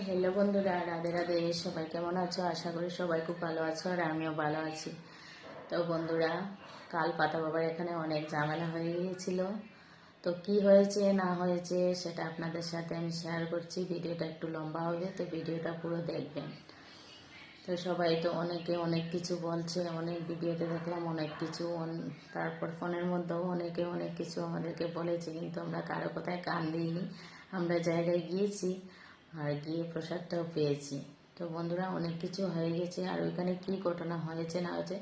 Hello বন্ধুরা, রাধে রাধে, সবাই কেমন আছো? আশা করি সবাই খুব ভালো আছো আর আমিও ভালো আছি। তো বন্ধুরা, কাল পাতা বাবার এখানে অনেক ঝামেলা হয়ে গিয়েছিল। তো কি হয়েছে, না হয়েছে, সেটা আপনাদের সাথে আমি শেয়ার করছি। ভিডিওটা একটু লম্বা হবে, তো ভিডিওটা পুরো দেখবেন। তো সবাই তো অনেকে অনেক কিছু বলছে, অনেক ভিডিওতে দেখলাম অনেক কিছু তারপর ফোনের মধ্যেও অনেকে অনেক কিছু আমাদেরকে বলেছে, কিন্তু আমরা কারও কথায় কান দিইনি। আমরা জায়গায় গিয়েছি আর গিয়ে প্রসাদটাও পেয়েছি। তো বন্ধুরা, অনেক কিছু হয়ে গেছে আর ওইখানে কি ঘটনা হয়েছে না হয়েছে,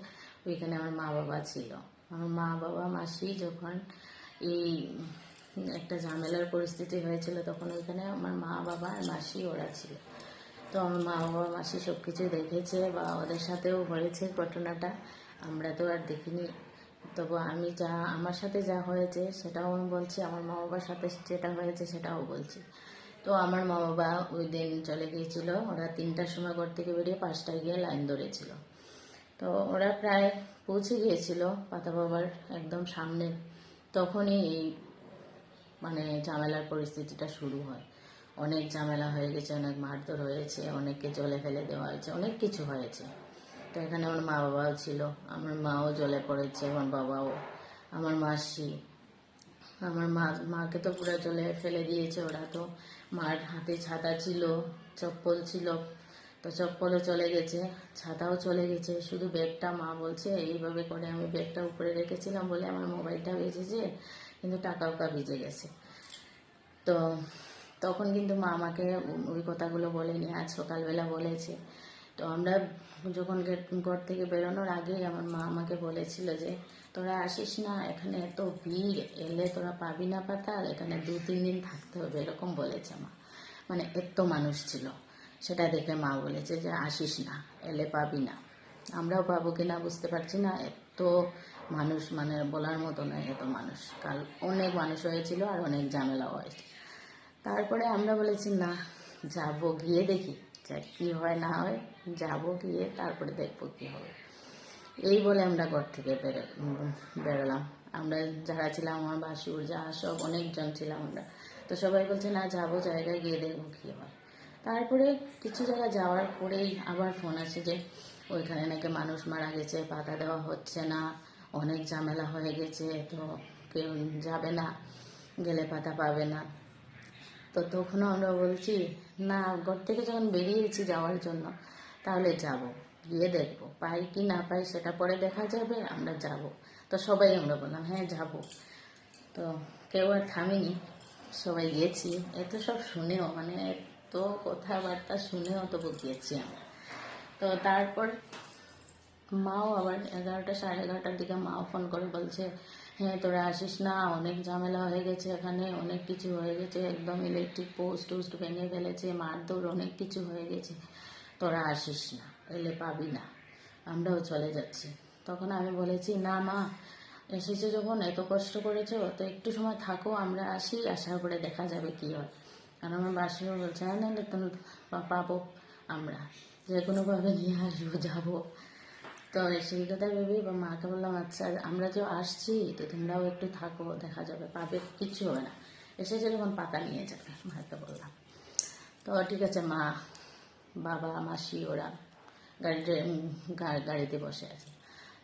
ওইখানে আমার মা বাবা ছিল। আমার মা বাবা, মাসি যখন এই একটা ঝামেলার পরিস্থিতি হয়েছিল, তখন ওইখানে আমার মা বাবা আর মাসি ওরা ছিল। তো আমার মা বাবা, মাসি সব কিছু দেখেছে বা ওদের সাথেও হয়েছে ঘটনাটা, আমরা তো আর দেখিনি। তবু আমি যা, আমার সাথে যা হয়েছে সেটাও আমি বলছি, আমার মা বাবার সাথে যেটা হয়েছে সেটাও বলছি। তো আমার মা বাবা ওই দিন চলে গিয়েছিল। ওরা তিনটার সময় ঘর থেকে বেরিয়ে পাঁচটায় গিয়ে লাইন ধরেছিল। তো ওরা প্রায় পৌঁছে গিয়েছিল পাতা বাবার একদম সামনে। তখনই এই মানে ঝামেলার পরিস্থিতিটা শুরু হয়। অনেক ঝামেলা হয়ে গেছে, অনেক মারধর হয়েছে, অনেককে জলে ফেলে দেওয়া হয়েছে, অনেক কিছু হয়েছে। তো এখানে আমার মা বাবাও ছিল, আমার মাও জলে পড়েছে, আমার বাবাও, আমার মাসি, আমার মা, মাকে তো পুরো জলে ফেলে দিয়েছে ওরা তো। মার হাতে ছাতা ছিল, চপ্পল ছিল। তো চপ্পলও চলে গেছে, ছাতাও চলে গেছে। শুধু ব্যাগটা মা বলছে, এইভাবে করে আমি ব্যাগটা উপরে রেখেছিলাম বলে আমার মোবাইলটা বেজেছে কিন্তু টাকা ওকা ভিজে গেছে। তো তখন কিন্তু মা আমাকে ওই কথাগুলো বলেনি, আজ সকালবেলা বলেছে। আমরা যখন ঘর থেকে বেরোনোর আগেই আমার মা আমাকে বলেছিল যে, তোরা আসিস না, এখানে এত ভিড়, এলে তোরা পাবি না পাতাল এখানে দু, তিন দিন থাকতে হবে, এরকম বলেছে মা। মানে এত মানুষ ছিল। সেটা দেখে মা বলেছে যে, আসিস না, এলে পাবি না। আমরাও পাবো কিনা বুঝতে পারছি না। এত মানুষ মানে বলার মতো নয় এত মানুষ। কাল অনেক মানুষ হয়েছিল আর অনেক ঝামেলাও হয়েছে। তারপরে আমরা বলেছি, না, যাব, গিয়ে দেখি। যে কী হয় না হয়, যাব গিয়ে তারপরে দেখব কী হবে। এই বলে আমরা ঘর থেকে বেরো, বেরোলাম। আমরা যারা ছিলাম, আমার বাসুর যা সব অনেকজন ছিলাম আমরা। তো সবাই বলছে, না, যাব জায়গায়, গিয়ে দেখব কী হয়। তারপরে কিছু জায়গা যাওয়ার পরেই আবার ফোন আসে যে, ওইখানে নাকি মানুষ মারা গেছে, পাতা দেওয়া হচ্ছে না, অনেক ঝামেলা হয়ে গেছে, তো কেউ যাবে না, গেলে পাতা পাবে না। তো তখনও আমরা বলছি, না, ঘর থেকে যখন বেরিয়েছি যাওয়ার জন্য, তাহলে যাব, গিয়ে দেখব। পাই কি না পাই সেটা পরে দেখা যাবে, আমরা যাব। তো সবাই আমরা বললাম হ্যাঁ যাব। তো কেউ আর থামিনি, সবাই গেছি। এত সব শুনেও মানে এত কথাবার্তা শুনেও তবু গিয়েছি আমরা। তো তারপর মাও আবার এগারোটা, সাড়ে এগারোটার দিকে মাও ফোন করে বলছে হ্যাঁ তোরা আসিস না, অনেক ঝামেলা হয়ে গেছে এখানে, অনেক কিছু হয়ে গেছে, একদম ইলেকট্রিক পোস্ট টোস্ট ভেঙে ফেলেছে, মারধর অনেক কিছু হয়ে গেছে। তোরা আসিস না, এলে পাবি না, আমরাও চলে যাচ্ছি। তখন আমি বলেছি, না মা, এসেছে যখন, এত কষ্ট করেছ, তো একটু সময় থাকো, আমরা আসি, আসার পরে দেখা যাবে কি হয়। আর আমার বাসিও বলছে, না পাবো, আমরা যে কোনোভাবে নিয়ে আসব, যাব। তো সেই ভেবে বা মাকে বললাম আচ্ছা আমরা যে আসছি, তো তোমরাও একটু থাকো, দেখা যাবে, পাবে, কিচ্ছু হবে না। এসেছে যখন পাতা নিয়ে যাবে, মাকে বললাম। তো ঠিক আছে, মা, বাবা, মাসি, ওরা গাড়িতে গাড়িতে বসে আছে।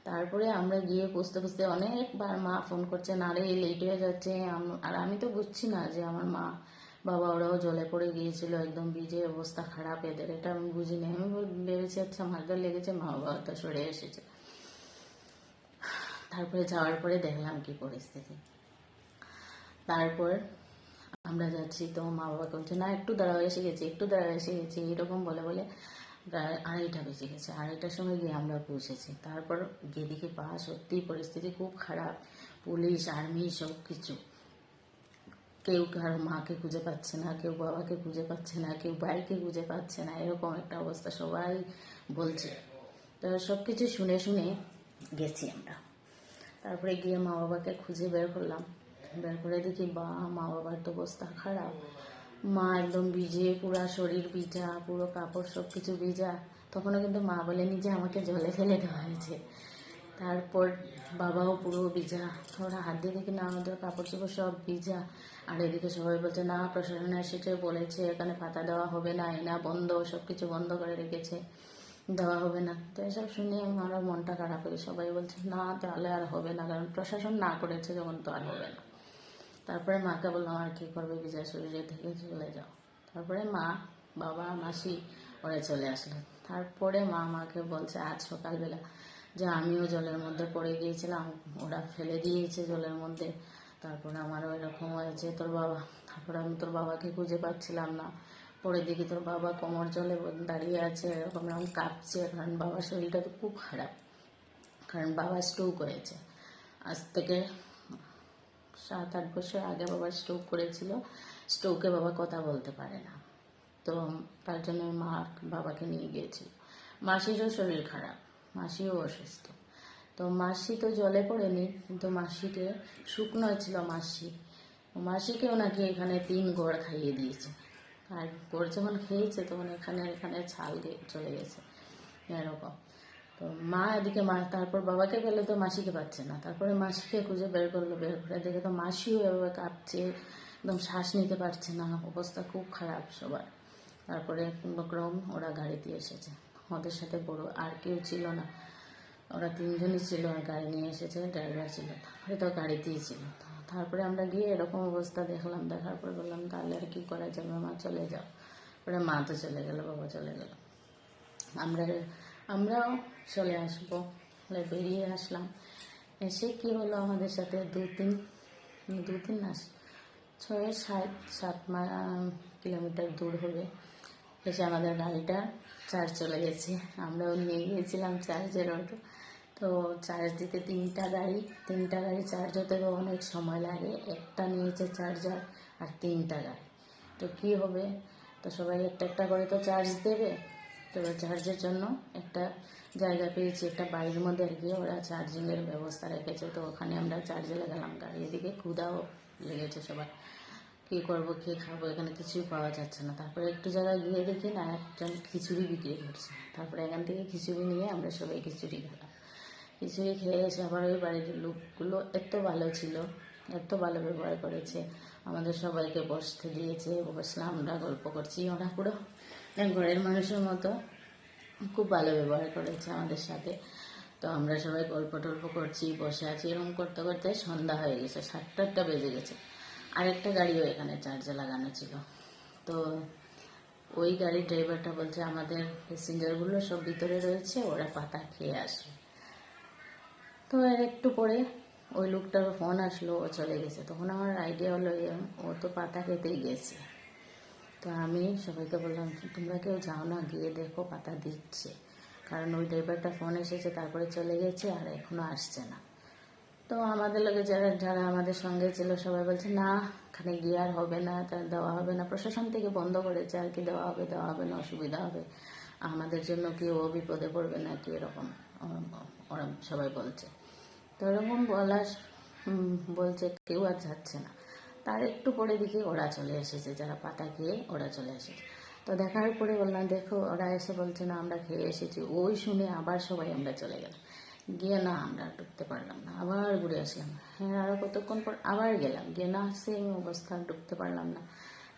তারপরে আমরা গিয়ে বুঝতে বুঝতে অনেকবার মা ফোন করছে, না রে লেট হয়ে যাচ্ছে। আর আমি তো বুঝছি না যে আমার মা বাবা ওরাও জলে পড়ে গিয়েছিল, একদম ভিজে, অবস্থা খারাপ এদের, এটা আমি বুঝিনি। আমি ভেবেছি আচ্ছা মারধর লেগেছে, মা বাবা তো সরে এসেছে। তারপরে যাওয়ার পরে দেখলাম কি পরিস্থিতি। তারপর আমরা যাচ্ছি, তো মা বাবা বলছে, না, একটু দাঁড়াও, এসে গেছি, একটু দাঁড়াও, এসে গেছি। এরকম বলে বলে আড়াইটা বেজে গেছে। আড়াইটার সময় গিয়ে আমরা পৌঁছেছি। তারপর গিয়ে দেখি পা সত্যি পরিস্থিতি খুব খারাপ। পুলিশ, আর্মি সব কিছু কেউ কারও মাকে খুঁজে পাচ্ছে না, কেউ বাবাকে খুঁজে পাচ্ছে না, কেউ ভাইকে খুঁজে পাচ্ছে না, এরকম একটা অবস্থা সবাই বলছে। তো সব কিছু শুনে শুনে গেছি আমরা। তারপরে গিয়ে মা বাবাকে খুঁজে বের করলাম। বের করে দেখি, বা, মা বাবার তো অবস্থা খারাপ। মা একদম ভিজে, পুরো শরীর ভিজা, পুরো কাপড় সব কিছু ভিজা। তখনও কিন্তু মা বলেনি যে আমাকে জলে ফেলে দেওয়া হয়েছে। তারপর বাবাও পুরো ভিজা। ওরা হাত দিয়ে দেখি না আমাদের কাপড় চোপড় সব ভিজা। আর এদিকে সবাই বলছে, না, প্রশাসন এসেছে বলেছে, এখানে পাতা দেওয়া হবে না, এনা বন্ধ সব কিছু বন্ধ করে রেখেছে, দেওয়া হবে না। তো এসব শুনে আমার মনটা খারাপ হয়ে সবাই বলছে, না, তাহলে আর হবে না, কারণ প্রশাসন না করেছে যখন তো আর হবে না। তারপরে মাকে বললাম, আর কী করবে বিজয় শরীরে থেকে চলে যাও। তারপরে মা, বাবা, মাসি, ওরা চলে আসলো। তারপরে মা মাকে বলছে, আজ সকালবেলা যে আমিও জলের মধ্যে পড়ে গিয়েছিলাম, ওরা ফেলে দিয়েছে জলের মধ্যে। তারপরে আমারও এরকম হয়েছে, তোর বাবা। তারপরে আমি তোর বাবাকে খুঁজে পাচ্ছিলাম না। পরে দেখি তোর বাবা কোমর জলে দাঁড়িয়ে আছে, এরকম এরকম কাঁপছে, কারণ বাবার শরীরটা তো খুব খারাপ। কারণ বাবা স্ট্রোক হয়েছে আজ থেকে সাত, আট বছর আগে বাবা স্ট্রোক করেছিল। স্ট্রোকে বাবা কথা বলতে পারে না। তো তার জন্য মা বাবাকে নিয়ে গিয়েছিল। মাসিরও শরীর খারাপ। মাসিও অসুস্থ। তো মাসি তো জলে পড়েনি, কিন্তু মাসিকে শুকনো ছিল মাসি। মাসিকেও নাকি এখানে তিন গড় খাইয়ে দিয়েছে। আর গড় যখন খেয়েছে, তখন এখানে এখানে ছাল চলে গেছে। এরকম। তো মা এদিকে মা, তারপর বাবাকে পেলে তো মাসিকে পাচ্ছে না। তারপরে মাসিকে খুঁজে বের করল, বের করে দেখে তো মাসিও এভাবে কাঁপছে, একদম শ্বাস নিতে পারছে না। অবস্থা খুব খারাপ সবার। তারপরে কোনোরকম ওরা গাড়িতে এসেছে। ওদের সাথে বড় আর কেউ ছিল না। ওরা তিনজনই ছিল, আর গাড়ি নিয়ে এসেছে ড্রাইভার ছিল। তারপরে তো গাড়িতেই ছিল। তারপরে আমরা গিয়ে এরকম অবস্থা দেখলাম। দেখার পর বললাম, তাহলে আর কী করা যাবে? মা, চলে যাও। পরে মা তো চলে গেল, বাবা চলে গেল। আমরা, আমরাও চলে আসব। বেরিয়ে আসলাম। এসে কি হলো আমাদের সাথে? দু তিন দু তিন মাস, ছয়, সাত সাত মা, কিলোমিটার দূর হবে। এসে আমাদের গাড়িটা চার্জ চলে গেছে। আমরাও নিয়ে গিয়েছিলাম চার্জের অটো তো চার্জ দিতে তিনটা গাড়ি তিনটা গাড়ি চার্জ হতে তো অনেক সময় লাগে। একটা নিয়েছে চার্জার আর তিনটা গাড়ি। তো কি হবে? তো সবাই একটা একটা করে তো চার্জ দেবে। তো চার্জের জন্য একটা জায়গা পেয়েছি, একটা বাড়ির মধ্যে আর কি। ওরা চার্জিংয়ের ব্যবস্থা রেখেছে। তো ওখানে আমরা চার্জে লাগালাম। গাড়ি এদিকে ক্ষুদাও লেগেছে সবার। কী করব, কী খাব, এখানে কিছুই পাওয়া যাচ্ছে না। তারপরে একটু জায়গায় গিয়ে দেখি, না, একজন খিচুড়ি বিক্রি করছে। তারপরে এখান থেকে খিচুড়ি নিয়ে আমরা সবাই খিচুড়ি খেলাম। খিচুড়ি খেয়ে এসে আবার ওই বাড়ির লোকগুলো এত ভালো ছিল, এত ভালো ব্যবহার করেছে। আমাদের সবাইকে বসতে দিয়েছে বসলাম আমরা গল্প করছি। ওরা পুরো ঘরের মানুষের মতো খুব ভালো ব্যবহার করেছে আমাদের সাথে। তো আমরা সবাই গল্প টল্প করছি, বসে আছি। এরকম করতে করতে সন্ধ্যা হয়ে গেছে, সাতটা আটটা বেজে গেছে। আরেকটা গাড়িও এখানে চার্জে লাগানো ছিল। তো ওই গাড়ির ড্রাইভারটা বলছে, আমাদের প্যাসেঞ্জারগুলো সব ভিতরে রয়েছে, ওরা পাতা খেয়ে আসবে। তো আর একটু পরে ওই লোকটার ফোন আসলো, ও চলে গেছে। তখন আমার আইডিয়া হলো ও তো পাতা খেতেই গেছে। তো আমি সবাইকে বললাম, তোমরা কেউ যাও না, গিয়ে দেখো পাতা দিচ্ছে। কারণ ওই ড্রাইভারটা ফোন এসেছে, তারপরে চলে গেছে আর এখনও আসছে না। তো আমাদের লোকে যারা যারা আমাদের সঙ্গে ছিল, সবাই বলছে, না, এখানে গিয়ে আর হবে না, তা দেওয়া হবে না। প্রশাসন থেকে বন্ধ করেছে আর কি, দেওয়া হবে দেওয়া হবে না, অসুবিধা হবে। আমাদের জন্য কি ও বিপদে পড়বে না, কি এরকম ওরা সবাই বলছে। তো এরকম বলা বলছে, কেউ আর যাচ্ছে না। তার একটু পরে দেখি ওরা চলে এসেছে, যারা পাতা খেয়ে ওরা চলে এসেছে। তো দেখার পরে বললাম, দেখো, ওরা এসে বলছে, না, আমরা খেয়ে এসেছি। ওই শুনে আবার সবাই আমরা চলে গেলাম। গিয়ে না, আমরা ঢুকতে পারলাম না। আবার ঘুরে আসলাম। হ্যাঁ আরও কতক্ষণ পর আবার গেলাম। গিয়ে না সেম অবস্থা ঢুকতে পারলাম না।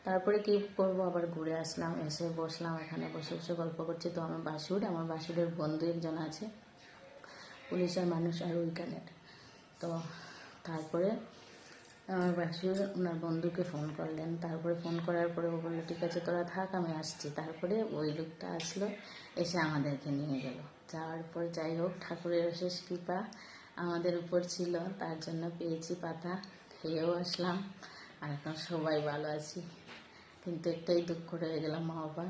তারপরে কি করব? আবার ঘুরে আসলাম, এসে বসলাম এখানে, বসে বসে গল্প করছি। তো আমার বাসুর, আমার বাসুরের বন্ধু একজন আছে, পুলিশের মানুষ আর ওইখানের তো তারপরে আমার বাসুর ওনার বন্ধুকে ফোন করলেন। তারপরে ফোন করার পরে ও বলল, ঠিক আছে, তোরা থাক, আমি আসছি। তারপরে ওই লোকটা আসলো, এসে আমাদেরকে নিয়ে গেল। যাওয়ার পর যাই হোক, ঠাকুরের অশেষ কৃপা আমাদের উপর ছিল, তার জন্য পেয়েছি পাতা, খেয়েও আসলাম, আর এখন সবাই ভালো আছি। কিন্তু একটাই দুঃখ রয়ে গেলাম মা বাবা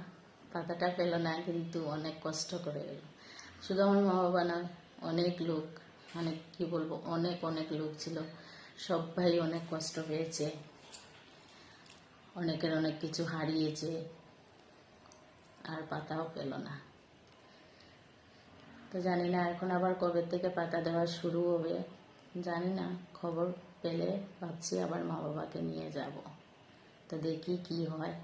পাতাটা পেল না, কিন্তু অনেক কষ্ট করে গেল। শুধু আমার মা বাবা নয়, অনেক লোক মানে কি বলব, অনেক অনেক লোক ছিল। সবাই অনেক কষ্ট পেয়েছে অনেকের অনেক কিছু হারিয়েছে। আর পাতাও পেল না। তো জানি না এখন আবার কবে থেকে পাতা দেওয়া শুরু হবে। জানি না, খবর পেলে ভাবছি আবার মা বাবাকে নিয়ে যাব। তো দেখি কি হয়।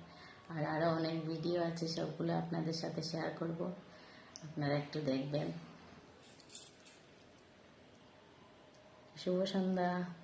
আর আরও অনেক ভিডিও আছে, সবগুলো আপনাদের সাথে শেয়ার করব। আপনারা একটু দেখবেন। শুভ সন্ধ্যা।